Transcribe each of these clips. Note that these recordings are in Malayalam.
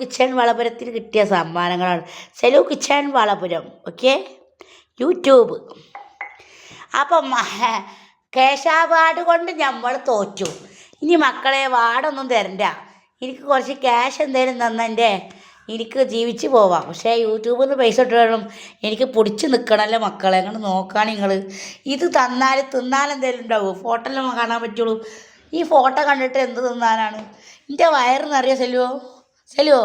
കിച്ചൺ വളപുരത്തിന് കിട്ടിയ സമ്മാനങ്ങളാണ്. സെലു കിച്ചൺ വളപുരം ഓക്കെ യൂട്യൂബ്. അപ്പം കേശാ വാർഡ് കൊണ്ട് നമ്മൾ തോറ്റു. ഇനി മക്കളെ വാർഡൊന്നും തരണ്ട. എനിക്ക് കുറച്ച് ക്യാഷ് എന്തെങ്കിലും തന്നെന്റെ എനിക്ക് ജീവിച്ച് പോവാം. പക്ഷേ യൂട്യൂബിൽ നിന്ന് പൈസ ഇട്ട് വേണം എനിക്ക് പിടിച്ച് നിൽക്കണമല്ലോ മക്കളെ. അങ്ങനെ നോക്കാൻ നിങ്ങൾ ഇത് തന്നാൽ തിന്നാൽ എന്തെങ്കിലും ഉണ്ടാവും? ഫോട്ടോ എല്ലാം കാണാൻ പറ്റുള്ളൂ. ഈ ഫോട്ടോ കണ്ടിട്ട് എന്ത് തിന്നാനാണ്? എന്റെ വയറ് നിറയോ സെലുവോ?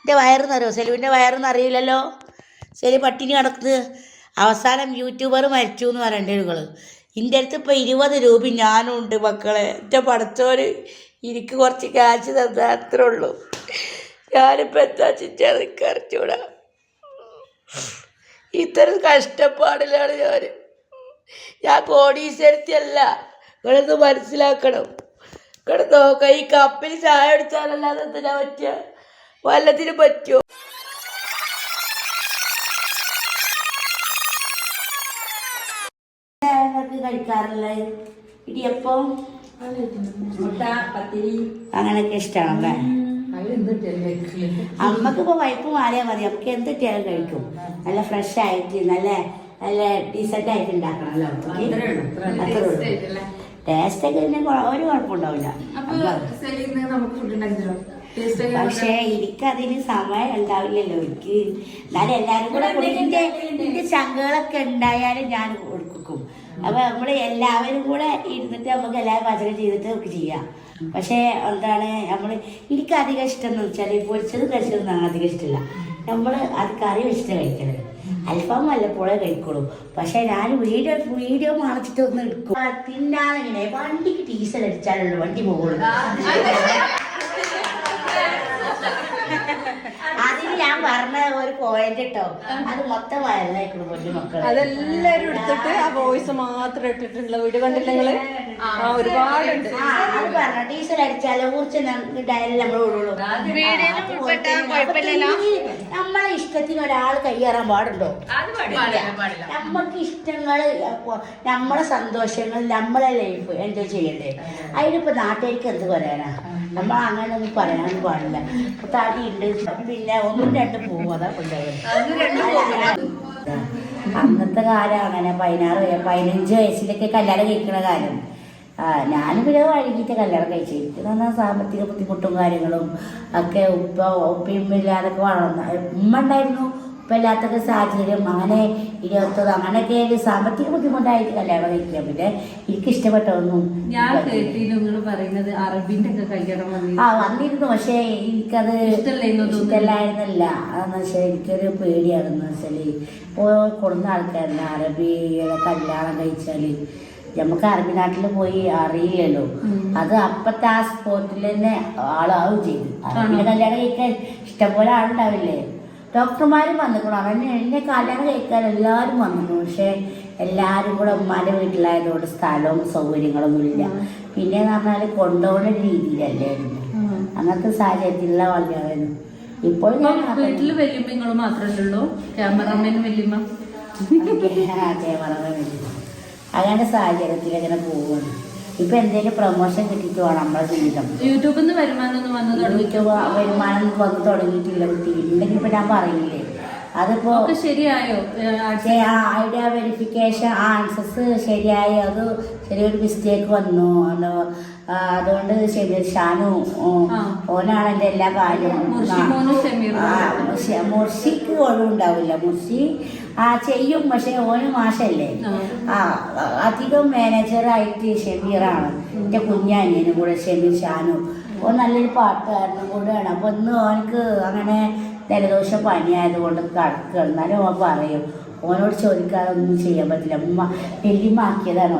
എന്റെ വയറ് നിറയോ സെലുവിന്റെ വയറ് അറിയില്ലല്ലോ സെലു പട്ടിണി കിടക്കുന്നത് അവസാനം യൂട്യൂബർ മരിച്ചു എന്ന് പറയണ്ടേ നിങ്ങൾ എന്റെ അടുത്ത് ഇപ്പോൾ ഇരുപത് രൂപ ഞാനും ഉണ്ട് മക്കളെ. എന്റെ പഠിച്ചോര് എനിക്ക് കുറച്ച് കാശ് തന്നാൽ ഉള്ളൂ. ഞാനിപ്പോൾ എന്താ ചിറ്റാ നിൽക്കറിച്ചൂടാ ഇത്തരം കഷ്ടപ്പാടിലാണ് ഞാൻ ഞാൻ കോടീശ്വരത്തിയല്ല നിങ്ങളൊന്ന് മനസ്സിലാക്കണം. നോക്കാം ഈ കപ്പിൽ ചായ അടിച്ചാലല്ലാതെ എന്തിനാ പറ്റുക വല്ലതിനും പറ്റുമോ കഴിക്കാറില്ല. ഇടിയപ്പം അങ്ങനെയൊക്കെ ഇഷ്ടമാണല്ലേ അമ്മക്കിപ്പോ വൈപ്പ് മാറിയാൽ മതി. നമുക്ക് എന്ത് കിട്ടിയാലും കഴിക്കും. നല്ല ഫ്രഷ് ആയിട്ട് നല്ല നല്ല ഡീസെന്റ് ആയിട്ട് അത്രേ ഉള്ളൂ ടേസ്റ്റ് ഒക്കെ പിന്നെ ഒരു കുഴപ്പമുണ്ടാവില്ല. നമുക്ക് എനിക്ക് അതിന് പക്ഷേ എനിക്കതിന് സമയം ഉണ്ടാവില്ലല്ലോ. എനിക്ക് എന്നാലും എല്ലാവരും കൂടെ കൂടി എന്റെ ശങ്കകളൊക്കെ ഉണ്ടായാലും ഞാൻ കൊടുക്കും അപ്പൊ നമ്മൾ എല്ലാവരും കൂടെ ഇരുന്നിട്ട് നമുക്ക് എല്ലാവരും പാചകം ചെയ്തിട്ട് നമുക്ക് ചെയ്യാം. പക്ഷേ എന്താണ് നമ്മൾ എനിക്ക് അധികം ഇഷ്ടം എന്ന് വെച്ചാൽ പൊരിച്ചത് കഴിച്ചതൊന്നും അധികം ഇഷ്ടമില്ല നമ്മൾ അത് കറി വെച്ചിട്ട് കഴിക്കണത് അല്പം വല്ലപ്പോഴേ കഴിക്കുള്ളൂ. പക്ഷെ ഞാൻ വീഡിയോ വീഡിയോ മറച്ചിട്ട് ഒന്ന് എടുക്കും ഇങ്ങനെ വണ്ടിക്ക് ടീസൽ അടിച്ചാലുള്ളൂ വണ്ടി പോകുള്ളൂ അതിന് ഞാൻ പറഞ്ഞ ഒരു പോയിന്റ് കേട്ടോ അത് മൊത്തം വയറിലായിക്കണം പൊന്നു മക്കൾ അതെല്ലാരും എടുത്തിട്ട് ആ വോയിസ് മാത്രം ഇട്ടിട്ടുള്ള വീട് കണ്ടില്ല നിങ്ങൾ? ആ ഒരുപാടുണ്ട്. ആ, അത് പറഞ്ഞ. ഡീസൽ അടിച്ചാലോ? കുറച്ച് ഡയലിൽ നമ്മൾ വിടുള്ളൂ നമ്മളെ ഇഷ്ടത്തിന് ഒരാൾ കൈയേറാൻ പാടുണ്ടോ? നമ്മക്ക് ഇഷ്ടങ്ങൾ നമ്മളെ സന്തോഷങ്ങൾ നമ്മളെ ലൈഫ് എൻജോയ് ചെയ്യണ്ടേ? അതിനിപ്പോ നാട്ടുകാർക്ക് എന്ത് പറയാനാ? നമ്മൾ അങ്ങനെ ഒന്നും പറയാൻ പാടില്ല. ഇപ്പൊ തടി ഉണ്ട് പിന്നെ ഒന്നും രണ്ടും പോകും അതാ കൊണ്ടുപോകുന്നത് അന്നത്തെ കാലം അങ്ങനെ പതിനാറ് പതിനഞ്ച് വയസ്സിലൊക്കെ കല്യാണം കഴിക്കണ കാലം. ആ ഞാൻ പിന്നെ വഴുകിയിട്ട് കല്യാണം കഴിച്ചു. എനിക്ക് പറഞ്ഞാൽ സാമ്പത്തിക ബുദ്ധിമുട്ടും കാര്യങ്ങളും ഒക്കെ ഉപ്പ ഉപ്പയും ഇല്ലാതൊക്കെ വളർന്ന ഉമ്മ ഉണ്ടായിരുന്നു. ഉപ്പ ഇല്ലാത്തൊക്കെ സാഹചര്യം. അങ്ങനെ ഇരുപത്തത് അങ്ങനെയൊക്കെ ഒരു സാമ്പത്തിക ബുദ്ധിമുട്ടായിട്ട് കല്യാണം കഴിക്കാം പിന്നെ എനിക്ക് ഇഷ്ടപ്പെട്ടതൊന്നും ഞാൻ കേട്ടിരുന്നു നിങ്ങൾ പറയുന്നത്. അറബിന്റെ ഒക്കെ കല്യാണം ആ വന്നിരുന്നു. പക്ഷേ എനിക്കത്. ഇഷ്ടമല്ലായിരുന്നില്ല. അതെന്ന് വെച്ചാൽ എനിക്കൊരു പേടിയാണെന്ന് വെച്ചാൽ ഇപ്പോൾ കൊടുന്ന ആൾക്കാരുണ്ട് അറബിയുടെ കല്യാണം കഴിച്ചാൽ നമുക്ക് അറബി നാട്ടിൽ പോയി അറിയില്ലല്ലോ. അത് അപ്പത്തെ ആ സ്പോട്ടിൽ തന്നെ ആളാവും ചെയ്തു. അറബിയുടെ കല്യാണം കഴിക്കാൻ ഇഷ്ടംപോലെ ആളുണ്ടാവില്ലേ? ഡോക്ടർമാരും വന്നിക്കണം അവനെ എന്നെ കല്യാണം കഴിക്കാൻ എല്ലാവരും വന്നിരുന്നു പക്ഷേ എല്ലാവരും കൂടെ ഉമ്മാന്റെ വീട്ടിലായതുകൊണ്ട് സ്ഥലവും സൗകര്യങ്ങളൊന്നും ഇല്ല പിന്നെ എന്ന് പറഞ്ഞാൽ കൊണ്ടുപോകുന്ന രീതിയിലല്ലായിരുന്നു അങ്ങനത്തെ സാഹചര്യത്തിലുള്ള കല്യാണമായിരുന്നു ഇപ്പോൾ ഞാൻ വീട്ടിൽ വല്യമ്മ നിങ്ങൾ മാത്രമേ ഉള്ളൂ? ക്യാമറമാൻ വല്യമ്മ? അങ്ങനെ സാഹചര്യത്തിൽ അങ്ങനെ പോവുകയാണ്. ഇപ്പൊ എന്തെങ്കിലും പ്രൊമോഷൻ കിട്ടിയിട്ടുമാണ് നമ്മളെ ജീവിതം. യൂട്യൂബിൽ നിന്ന് വരുമാനം വന്നു തുടങ്ങിയിട്ട് എനിക്ക് വ- വരുമാനം വന്ന് തുടങ്ങിയിട്ടില്ല കുട്ടി. ഉണ്ടെങ്കിൽ ഇപ്പൊ ഞാൻ പറയില്ലേ അതിപ്പോ ശരിയായോ? ആ ഐഡിയ വെരിഫിക്കേഷൻ ആൻസസ് ആൻസേഴ്സ് ശരിയായി. അത് ചെറിയൊരു മിസ്റ്റേക്ക് വന്നു. അല്ലോ അതുകൊണ്ട് ശരി ഷാനു ഓ. ഓനാണ് എന്റെ എല്ലാ കാര്യവും. മുർഷിക്ക് ഒഴിവുണ്ടാവില്ല മുർഷി ആ ചെയ്യും. പക്ഷെ ഓന് മാഷല്ലേ. ആ. അധികം മാനേജറായിട്ട് ഷമീറാണ്. എന്റെ കുഞ്ഞാനിയനും കൂടെ ഷമീർ ഷാനു. ഓൻ നല്ലൊരു പാട്ടുകാരനും കൂടെയാണ്. അപ്പൊ ഇന്ന് ഓനക്ക് അങ്ങനെ ജലദോഷം പനിയായതുകൊണ്ട് കടക്കുക. എന്നാലും ഓൻ പറയും ഓനോട് ചോദിക്കാതെ ഒന്നും ചെയ്യാൻ പറ്റില്ല. ഉമ്മ വെല്ലിമാക്കിയതാണ്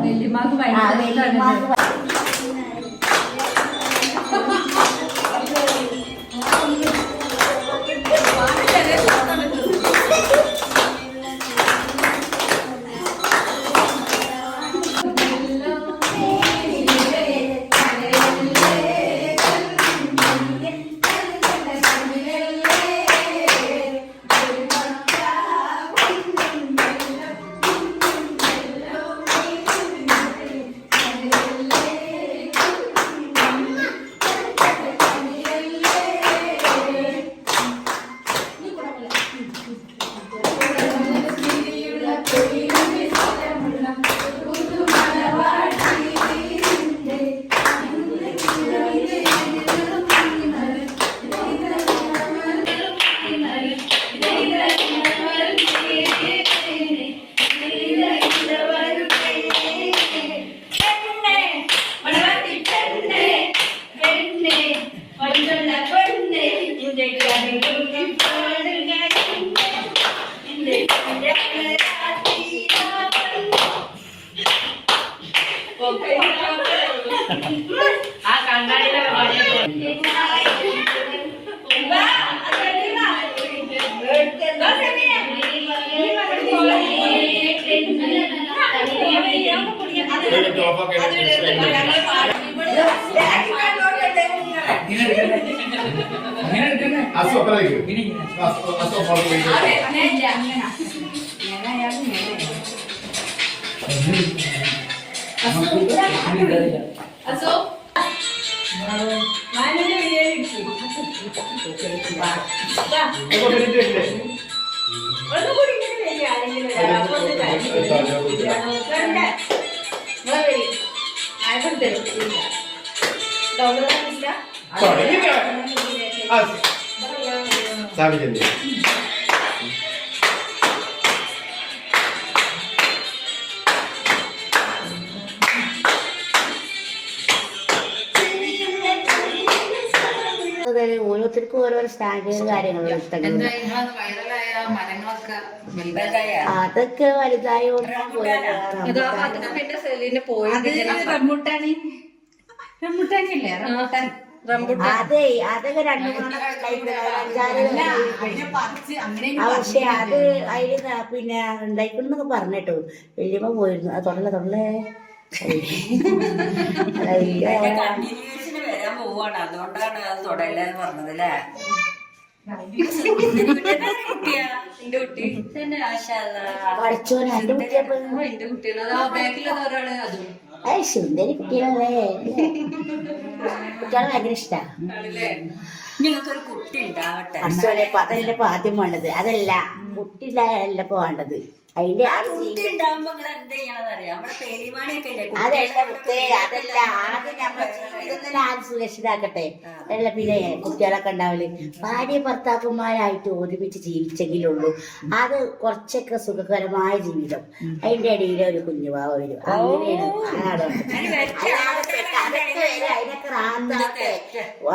ഓനെ. വല്യമ്മക്ക് ആ, ഭയങ്കര വെല്ലിമ്മാക്ക് ഇഷ്ടാണ് അസു അപ്പുറത്തേക്ക് അസു അസു അപ്പുറത്തേക്ക് സ്ഥാപിക്കല്ലേ അതായത് ഓരോരുത്തർക്കും ഓരോരോ സ്റ്റാൻഡേർഡ് കാര്യങ്ങളും അതൊക്കെ വലുതായി. അതാ അതൊക്കെ രണ്ടു മൂന്ന് പക്ഷെ അത് അതിൽ പിന്നെ ഉണ്ടായിക്കൊണ്ടെന്നൊക്കെ പറഞ്ഞിട്ടു. വല്യമ്മ പോയിരുന്നു. അത് തൊടല തൊടലേ പോവാണ്. അതുകൊണ്ടാണ് അത് തുടരലെന്ന് പറഞ്ഞത് അല്ലേ എന്റെ കുട്ടി? എന്റെ എന്റെ ബാക്കിലത് ഒരാൾ അതും. സുന്ദരി കുട്ടികളല്ലേ? കുട്ടികളെ ഭയങ്കര നിങ്ങൾക്കൊരു കുട്ടി ഉണ്ടാവട്ടെ. അതല്ലേ ഇപ്പൊ ആദ്യം വേണ്ടത്. അതല്ല കുട്ടി ഉണ്ടായല്ല ഇപ്പൊ വേണ്ടത്. അതിന്റെ അതല്ല ആദ്യം ജീവിതത്തിൽ ആദ്യം സുരക്ഷിതാക്കട്ടെ അല്ല പിന്നെ കുട്ടികളൊക്കെ ഉണ്ടാവില്ലേ ഭാര്യ ഭർത്താക്കന്മാരായിട്ട് ഒരുമിച്ച് ജീവിച്ചെങ്കിലുള്ളൂ. അത് കുറച്ചൊക്കെ സുഖകരമായ ജീവിതം. അതിന്റെ ഇടയിൽ ഒരു കുഞ്ഞുവാവ വരും അങ്ങനെയാണ് അതൊക്കെ വരെ അതിനൊക്കെ റാന്താട്ടെ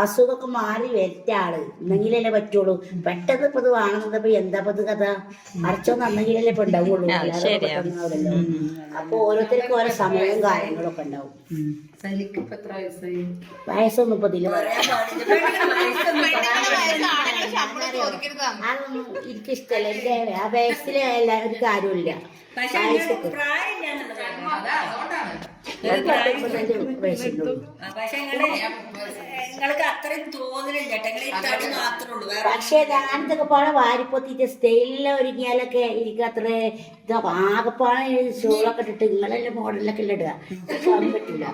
അസുഖമൊക്കെ മാറി വരറ്റാൾ എന്നെങ്കിലല്ലേ പറ്റുള്ളൂ. പെട്ടെന്ന് ഇപ്പൊ ഇത് വേണമെന്നപ്പോ എന്താ ഇപ്പൊ ഇത് കഥ? അടച്ചോന്ന് അന്നെങ്കിലല്ലേ ഇപ്പൊ ഉണ്ടാവുള്ളൂ. അല്ലാതെ പെട്ടെന്നാവില്ലല്ലോ. അപ്പൊ ഓരോരുത്തർക്കും ഓരോ സമയവും കാര്യങ്ങളൊക്കെ ഉണ്ടാവും. വയസ്സൊന്നും ഇപ്പൊ ഇതിൽ. അതൊന്നും എനിക്ക് ഇഷ്ടമല്ല എന്റെ ആ വയസ്സിലെ എല്ലാ ഒരു കാര്യമില്ല പക്ഷെ നിങ്ങൾക്ക് പോണ പക്ഷെ അത്രയും തോന്നലില്ല ഞാനിതൊക്കെ പാടെ വാരിപ്പൊത്തിട്ട് സ്റ്റൈലിൽ ഒരുങ്ങിയാലൊക്കെ എനിക്ക് അത്ര ഇത് ആകെപ്പാടെ ഷൂളൊക്കെ ഇട്ടിട്ട് നിങ്ങളെല്ലാം മോഡലൊക്കെ അല്ലേ ഇടുക? പറ്റില്ല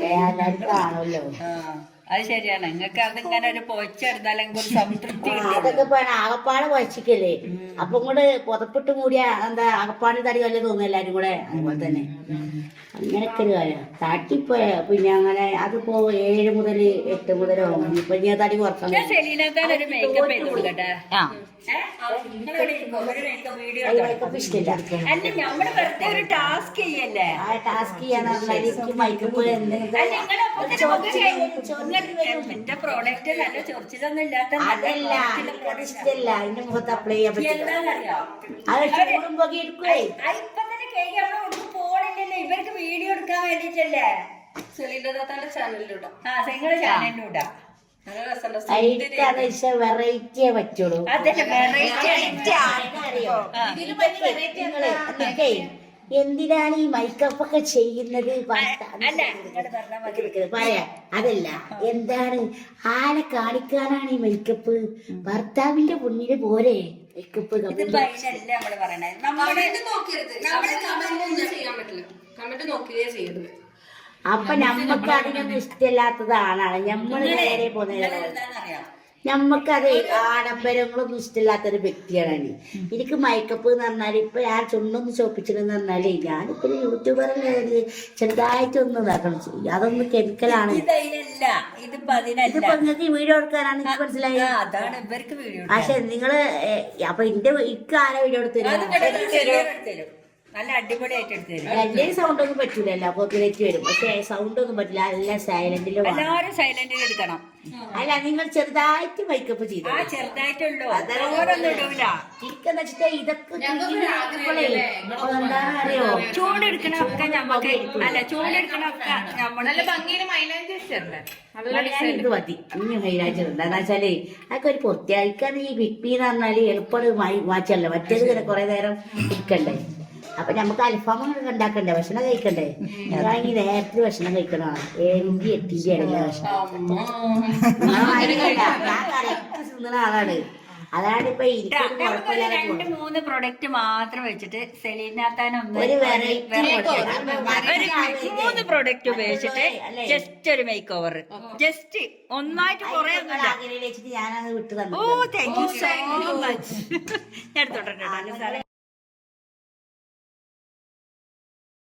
ഏ, എല്ലാവരും കാണുമല്ലോ ആ, അത് ശരിയാണ്. നിങ്ങൾക്ക് അതിങ്ങനെ ഒരു പൊച്ചെടുത്താലും സംതൃപ്തി അതൊക്കെ ഇപ്പൊ ആകപ്പാട് വച്ചിക്കല്ലേ അപ്പൊ ഇങ്ങോട്ട് പുതപ്പിട്ട് മൂടിയ എന്താ ആകപ്പാട് തടി വല്ല തോന്നുന്നു എല്ലാരും കൂടെ? അതുപോലെ തന്നെ. അങ്ങനൊക്കെ ഒരു കാര്യം താട്ടിപ്പോയ പിന്നെ അങ്ങനെ അതിപ്പോ ഏഴ് മുതൽ എട്ട് മുതൽ ഇപ്പൊ ഞാൻ തടി കുറയ്ക്കാൻ എന്റെ പ്രോഡക്റ്റ് നല്ല ചൊറിച്ചിലൊന്നും ഇല്ലാത്ത നല്ല അതല്ല മുഖത്ത് അപ്ലൈ ചെയ്യാൻ പറ്റില്ല. അത് ചൂടുമ്പോ എടുക്കുവേ ആ, ഇപ്പൊ തന്നെ കേക്ക് അവിടെ ഒന്നും ഇവർക്ക് വീഡിയോ എടുക്കാൻ വേണ്ടിട്ടല്ലേ? സെലീന്റെ താത്താന്റെ ചാനലിലൂടെ. ആ നിങ്ങളുടെ ചാനലിലൂടെ. നല്ല രസമുള്ള എനിക്ക് അത് വെച്ചാൽ വെറൈറ്റിയെ പറ്റുള്ളൂ. അതന്നെ വെറൈറ്റി അറിയോ നിങ്ങൾക്കേ എന്തിനാണ് ഈ മൈക്കപ്പ് ഒക്കെ ചെയ്യുന്നത്? ഭർത്താ- അല്ല മതി. പറയാ. അതല്ല എന്താണ്? ആരെ കാണിക്കാനാണ് ഈ മേക്കപ്പ് ഭർത്താവിന്റെ മുന്നിൽ പോരെ. അപ്പൊ നമ്മക്ക് അതിനൊന്നും ഇഷ്ടമില്ലാത്തതാണ്. ഞമ്മൾ നേരെ പോകുന്നത് എന്താണെന്നറിയാം ഞമ്മക്കത് ആഡംബരങ്ങളൊന്നും ഇഷ്ടമില്ലാത്തൊരു വ്യക്തിയാണ്. എനിക്ക് മൈക്കപ്പ് എന്ന് പറഞ്ഞാൽ ഇപ്പൊ ഞാൻ ചുണ്ടൊന്ന് ചോപ്പിച്ചിട്ടെന്ന് പറഞ്ഞാൽ ഞാനിപ്പോ ഒരു യൂട്യൂബറല്ലേ ചെറുതായിട്ടൊന്നും ഇതാക്കണം. ചെയ്യും. അതൊന്ന് കെമിക്കലാണ്. ഇതിപ്പോ നിങ്ങൾക്ക് വീഡിയോ എടുക്കാനാണ് എനിക്ക് മനസ്സിലായി പക്ഷെ നിങ്ങൾ അപ്പൊ എന്റെ ആരെ വീഡിയോ എടുത്തു നല്ല അടിപൊളിയായിട്ട് എടുത്തു തരും എന്റെ സൗണ്ട് ഒന്നും പറ്റൂലല്ലോ കോപ്പിറേറ്റ് വരും. പക്ഷേ സൗണ്ട് ഒന്നും പറ്റില്ല നല്ല സൈലന്റിൽ എല്ലാവരും സൈലന്റിൽ എടുക്കണം. അല്ല നിങ്ങൾ ചെറുതായിട്ട് മേക്കപ്പ് ചെയ്തു? ആ ചെറുതായിട്ടുള്ളൂ. ഓരോന്നും ഇടൂല. എനിക്കെന്ന് വെച്ചിട്ട് ഇതൊക്കെ കിട്ടിയപ്പോഴേ എന്താണ് അറിയോ? ചൂടെടുക്കണൊക്കെ നമുക്ക് അല്ല ചൂടെടുക്കണൊക്കെ നമ്മൾ നല്ല ഭംഗിയിൽ മൈലാഞ്ചി വെച്ചല്ലേ ഞാൻ ഇത് മതി. ഇനി ഹൈലൈറ്റ് എന്താന്ന് വെച്ചാൽ അതൊക്കെ ഒരു പൊത്തിയായിക്കാൻ ഈ ബിഗ് എന്ന് പറഞ്ഞാൽ എളുപ്പം മാറ്റല്ലേ മറ്റേത് കൊറേ കുറെ നേരം ഇരിക്കണ്ടേ? അപ്പൊ നമുക്ക് അൽഫാമൊക്കെ ഉണ്ടാക്കണ്ടേ ഭക്ഷണം കഴിക്കണ്ടേ? അതാണെങ്കിൽ നേരത്തെ ഭക്ഷണം കഴിക്കണം എനിക്ക് എട്ടിന്റെ ഇടയിലെ ഭക്ഷണം. ആളാണ്. അതാണ് ഇപ്പൊ രണ്ട് മൂന്ന് പ്രൊഡക്റ്റ് മാത്രം വെച്ചിട്ട് ഒരു മൂന്ന് പ്രൊഡക്റ്റ് ഉപയോഗിച്ചിട്ട്? ജസ്റ്റ് ഒരു മേക്ക് ഓവർ ജസ്റ്റ് ഒന്നായിട്ട് കുറെ ഓ താങ്ക് യു സോ മച്ച് ഞാൻ സാറേ.